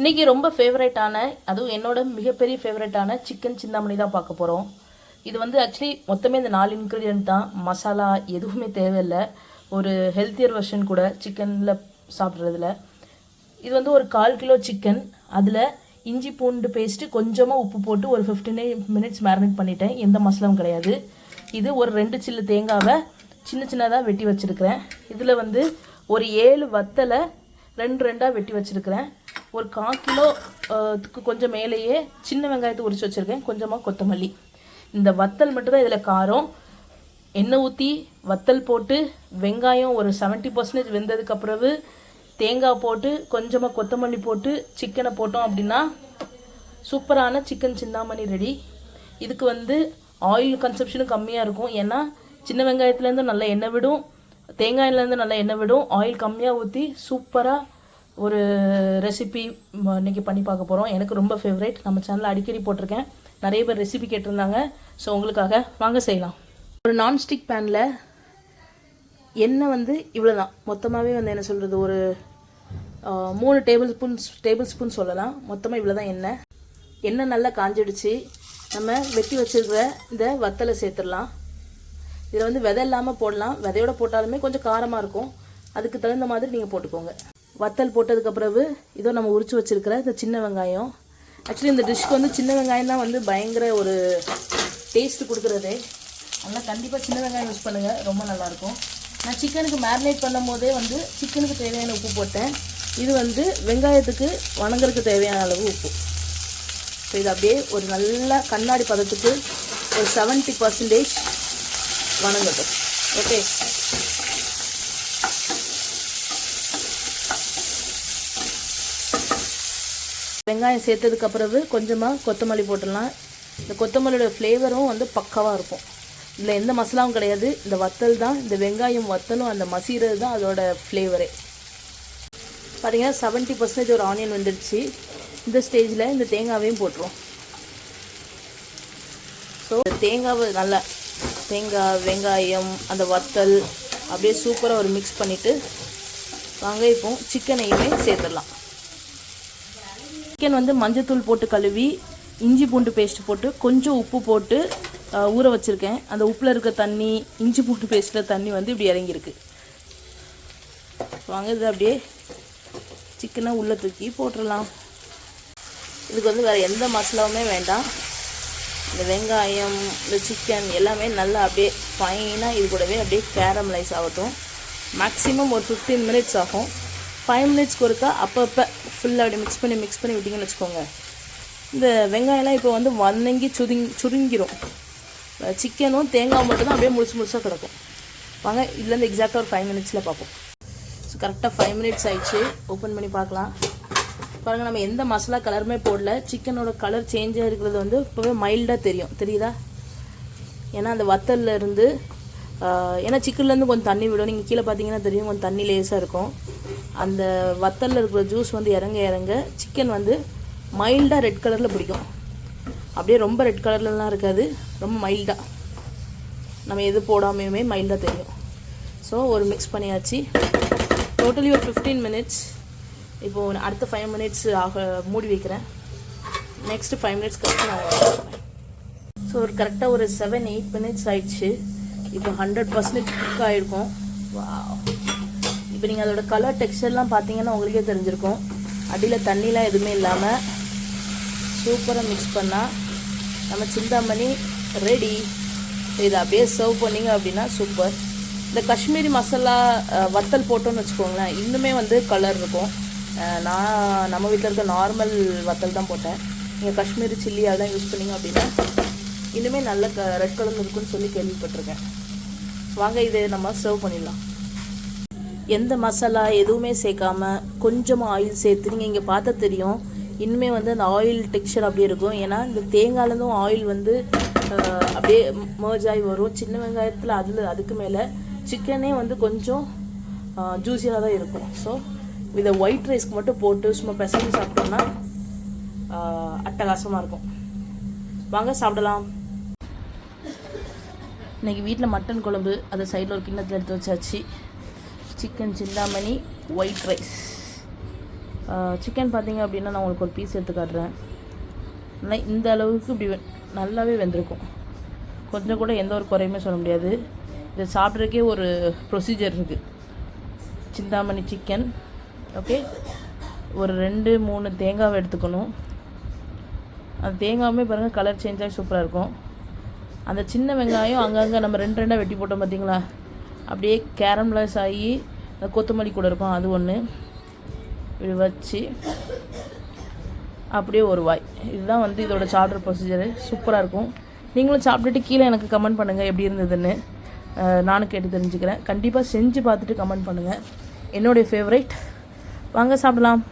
இன்றைக்கி ரொம்ப ஃபேவரேட்டான அதுவும் என்னோட மிகப்பெரிய ஃபேவரேட்டான சிக்கன் சிந்தாமணி தான் பார்க்க போகிறோம் இது வந்து ஆக்சுவலி மொத்தமே இந்த நாலு இன்க்ரீடியன்ட் தான். மசாலா எதுவுமே தேவையில்லை. ஒரு ஹெல்த்தியர் வெர்ஷன் கூட சிக்கனில் சாப்பிட்றதுல. இது வந்து ஒரு கால் கிலோ சிக்கன் அதில் இஞ்சி பூண்டு பேஸ்ட்டு கொஞ்சமாக உப்பு போட்டு ஒரு ஃபிஃப்டின் மினிட்ஸ் மேரினேட் பண்ணிட்டேன். எந்த மசாலாவும் கிடையாது. இது ஒரு ரெண்டு சில்லு தேங்காவை சின்ன சின்னதாக வெட்டி வச்சுருக்கிறேன். இதில் வந்து ஒரு ஏழு வத்தலை ரெண்டு ரெண்டாக வெட்டி வச்சுருக்கிறேன். ஒரு கால் கிலோ கொஞ்சம் மேலேயே சின்ன வெங்காயத்தை உரிச்சு வச்சுருக்கேன். கொஞ்சமாக கொத்தமல்லி. இந்த வத்தல் மட்டும்தான் இதில் காரம். எண்ணெய் ஊற்றி வத்தல் போட்டு வெங்காயம் ஒரு செவன்ட்டி பர்சன்டேஜ் வெந்ததுக்கு பிறகு தேங்காய் போட்டு கொஞ்சமாக கொத்தமல்லி போட்டு சிக்கனை போட்டோம் அப்படின்னா சூப்பரான சிக்கன் சிந்தாமணி ரெடி இதுக்கு வந்து ஆயில் கன்சப்ஷனும் கம்மியாக இருக்கும். ஏன்னா சின்ன வெங்காயத்துலேருந்து நல்லா எண்ணெய் விடும் தேங்காயிலேருந்து நல்ல எண்ணெய் விடும். ஆயில் கம்மியாக ஊற்றி சூப்பராக ஒரு ரெசிபி இன்றைக்கி பண்ணி பார்க்க போகிறோம் எனக்கு ரொம்ப ஃபேவரேட் நம்ம சேனலில் அடிக்கடி போட்டிருக்கேன். நிறைய பேர் ரெசிபி கேட்டிருந்தாங்க. ஸோ உங்களுக்காக வாங்க செய்யலாம். ஒரு நான்ஸ்டிக் பேனில் எண்ணெய் வந்து இவ்வளோ தான் மொத்தமாகவே வந்து என்ன சொல்கிறது ஒரு மூணு டேபிள் ஸ்பூன் டேபிள் ஸ்பூன் சொல்லலாம். மொத்தமாக இவ்வளோ தான் எண்ணெய். எண்ணெய் நல்லா காஞ்சிடுச்சு. நம்ம வெட்டி வச்சிருக்கிற இந்த வத்தலை சேர்த்துடலாம். இதில் வந்து விதை இல்லாமல் போடலாம். விதையோட போட்டாலுமே கொஞ்சம் காரமாக இருக்கும். அதுக்கு தகுந்த மாதிரி நீங்கள் போட்டுக்கோங்க. வத்தல் போட்டதுக்கு பிறகு இதோ நம்ம உரிச்சு வச்சுருக்கிற இந்த சின்ன வெங்காயம். ஆக்சுவலி இந்த டிஷ்க்கு வந்து சின்ன வெங்காயம் தான் வந்து பயங்கர ஒரு டேஸ்ட் கொடுக்குறதே. அதனால் கண்டிப்பாக சின்ன வெங்காயம் யூஸ் பண்ணுங்கள் ரொம்ப நல்லாயிருக்கும். நான் சிக்கனுக்கு மேரினேட் பண்ணும் போதே வந்து சிக்கனுக்கு தேவையான உப்பு போட்டேன். இது வந்து வெங்காயத்துக்கு வணங்குறதுக்கு தேவையான அளவு உப்பு. ஸோ இது அப்படியே ஒரு நல்ல கண்ணாடி பதத்துக்கு ஒரு செவன்ட்டி பர்சன்டேஜ் வணங்கட்டும். ஓகே வெங்காயம் சேர்த்ததுக்கு பிறகு கொஞ்சமாக கொத்தமல்லி போட்டுடலாம். இந்த கொத்தமல்லியோட ஃப்ளேவரும் வந்து பக்காவாக இருக்கும். இதில் எந்த மசாலாவும் கிடையாது. இந்த வத்தல் தான் இந்த வெங்காயம் வத்தலும் அந்த மசீரது தான் அதோட ஃப்ளேவரே பார்த்தீங்கன்னா செவன்ட்டி பர்சன்டேஜ் ஒரு ஆனியன் வந்துடுச்சு. இந்த ஸ்டேஜில் இந்த தேங்காவையும் போட்டுருவோம். ஸோ தேங்காவை நல்லா தேங்காய் வெங்காயம் அந்த வத்தல் அப்படியே சூப்பராக ஒரு மிக்ஸ் பண்ணிவிட்டு வாங்க இப்போ சிக்கனையுமே சேர்த்துடலாம். சிக்கன் வந்து மஞ்சத்தூள் போட்டு கழுவி இஞ்சி பூண்டு பேஸ்ட் போட்டு கொஞ்சம் உப்பு போட்டு ஊற வச்சுருக்கேன். அந்த உப்பில் இருக்க தண்ணி இஞ்சி பூண்டு பேஸ்ட்டில் தண்ணி வந்து இப்படி இறங்கியிருக்கு. வாங்க இது அப்படியே சிக்கனை உள்ளே தூக்கி போட்டுடலாம் இதுக்கு வந்து வேறு எந்த மசாலாவுமே வேண்டாம். இந்த வெங்காயம் இந்த சிக்கன் எல்லாமே நல்லா அப்படியே ஃபைனாக இது கூடவே அப்படியே கேரமலைஸ் ஆகட்டும். மேக்ஸிமம் ஒரு ஃபிஃப்டீன் மினிட்ஸ் ஆகும். ஃபைவ் மினிட்ஸ்க்கு ஒருக்கா அப்பப்போ ஃபுல்லாக அப்படியே மிக்ஸ் பண்ணி மிக்ஸ் பண்ணி விட்டிங்கன்னு வச்சுக்கோங்க. இந்த வெங்காயம்லாம் இப்போ வந்து வதங்கி சுருங் சுருங்கிரும். சிக்கனும் தேங்காய் மட்டும் தான் அப்படியே முழுசு முழுசாக கிடக்கும். வாங்க இதுலேருந்து எக்ஸாக்டாக ஒரு ஃபைவ் மினிட்ஸில் பார்ப்போம். ஸோ கரெக்டாக ஃபைவ் மினிட்ஸ் ஆயிடுச்சு. ஓப்பன் பண்ணி பார்க்கலாம். பாருங்கள் நம்ம எந்த மசாலா கலருமே போடல. சிக்கனோட கலர் சேஞ்சாக இருக்கிறது வந்து இப்போவே மைல்டாக தெரியும். தெரியுதா? ஏன்னா அந்த வத்தல்ல இருந்து ஏன்னா சிக்கன்லேருந்து கொஞ்சம் தண்ணி விடும். நீங்கள் கீழே பார்த்தீங்கன்னா தெரியும் கொஞ்சம் தண்ணி லேசாக இருக்கும். அந்த வத்தலில் இருக்கிற ஜூஸ் வந்து இறங்க இறங்க சிக்கன் வந்து மைல்டாக ரெட் கலரில் பிடிக்கும். அப்படியே ரொம்ப ரெட் கலர்லலாம் இருக்காது ரொம்ப மைல்டாக நம்ம எது போடாமையுமே மைல்டாக தெரியும். ஸோ ஒரு மிக்ஸ் பண்ணியாச்சு. டோட்டலி ஒரு ஃபிஃப்டீன் மினிட்ஸ் இப்போது அடுத்த ஃபைவ் மினிட்ஸ் ஆக மூடி வைக்கிறேன். நெக்ஸ்ட்டு ஃபைவ் மினிட்ஸ் கழிச்சு நான் ஸோ ஒரு கரெக்டாக ஒரு செவன் எயிட் மினிட்ஸ் ஆயிடுச்சு. இப்போ ஹண்ட்ரட் பர்சன்டேஜ் குக் ஆகிருக்கும் இப்போ நீங்கள் அதோட கலர் டெக்ஸ்டர்லாம் பார்த்தீங்கன்னா உங்களுக்கே தெரிஞ்சிருக்கும். அடியில் தண்ணிலாம் எதுவுமே இல்லாமல் சூப்பராக மிக்ஸ் பண்ணால் நம்ம சிந்தாமணி ரெடி இதை அப்படியே சர்வ் பண்ணீங்க அப்படின்னா சூப்பர் இந்த காஷ்மீரி மசாலா வத்தல் போட்டோன்னு வச்சுக்கோங்களேன் இன்னுமே வந்து கலர் இருக்கும். நான் நம்ம வீட்டில் இருக்க நார்மல் வத்தல் தான் போட்டேன். நீங்கள் காஷ்மீரி சில்லி அதெல்லாம் யூஸ் பண்ணீங்க அப்படின்னா இன்னுமே நல்ல க ரெட் கலர் இருக்குன்னு சொல்லி கேள்விப்பட்டிருக்கேன். வாங்க இதை நம்ம சர்வ் பண்ணிடலாம். எந்த மசாலா எதுவுமே சேர்க்காம கொஞ்சமாக ஆயில் சேர்த்து நீங்கள் இங்கே பார்த்தா தெரியும். இனிமேல் வந்து அந்த ஆயில் டெக்ஸ்சர் அப்படியே இருக்கும். ஏன்னா இந்த தேங்காயிலேருந்தும் ஆயில் வந்து அப்படியே மர்ஜ் ஆகி வரும். சின்ன வெங்காயத்தில் அதில் அதுக்கு மேலே சிக்கனே வந்து கொஞ்சம் ஜூஸியாக தான் இருக்கும். ஸோ இதை ஒயிட் ரைஸ்க்கு மட்டும் போட்டு சும்மா பிசைஞ்சு சாப்பிட்டோம்னா அட்டகாசமாக இருக்கும். வாங்க சாப்பிடலாம். இன்னைக்கு வீட்டில் மட்டன் குழம்பு அதை சைடில் ஒரு கிண்ணத்தில் எடுத்து வச்சாச்சு. Chicken Chintamani white rice chicken பார்த்தீங்க அப்படின்னா நான் உங்களுக்கு ஒரு பீஸ் எடுத்து காட்டுறேன். ஆனால் இந்த அளவுக்கு இப்படி வெ- நல்லாவே வெந்திருக்கும். கொஞ்சம் கூட எந்த ஒரு குறையுமே சொல்ல முடியாது. இதை சாப்பிட்றதுக்கே ஒரு ப்ரொசீஜர் இருக்குது சிந்தாமணி சிக்கன் ஓகே ஒரு ரெண்டு மூணு தேங்காவை எடுத்துக்கணும். அந்த தேங்காவுமே பாருங்கள் கலர் சேஞ்ச் ஆகி சூப்பராக இருக்கும். அந்த சின்ன வெங்காயம் அங்கங்கே நம்ம ரெண்டு ரெண்டாக வெட்டி போட்டோம் பார்த்தீங்களா அப்படியே கேரம்லைஸ் ஆகி அந்த கொத்தமல்லி கூட இருக்கும் அது ஒன்று இப்படி வச்சு அப்படியே ஒரு வாய். இதுதான் வந்து இதோட சாப்பிட்ற ப்ரொசீஜரு சூப்பராக இருக்கும். நீங்களும் சாப்பிட்டுட்டு கீழே எனக்கு கமெண்ட் பண்ணுங்கள் எப்படி இருந்ததுன்னு. நானும் கேட்டு தெரிஞ்சுக்கிறேன். கண்டிப்பாக செஞ்சு பார்த்துட்டு கமெண்ட் பண்ணுங்கள் என்னுடைய ஃபேவரைட் வாங்க சாப்பிடலாம்.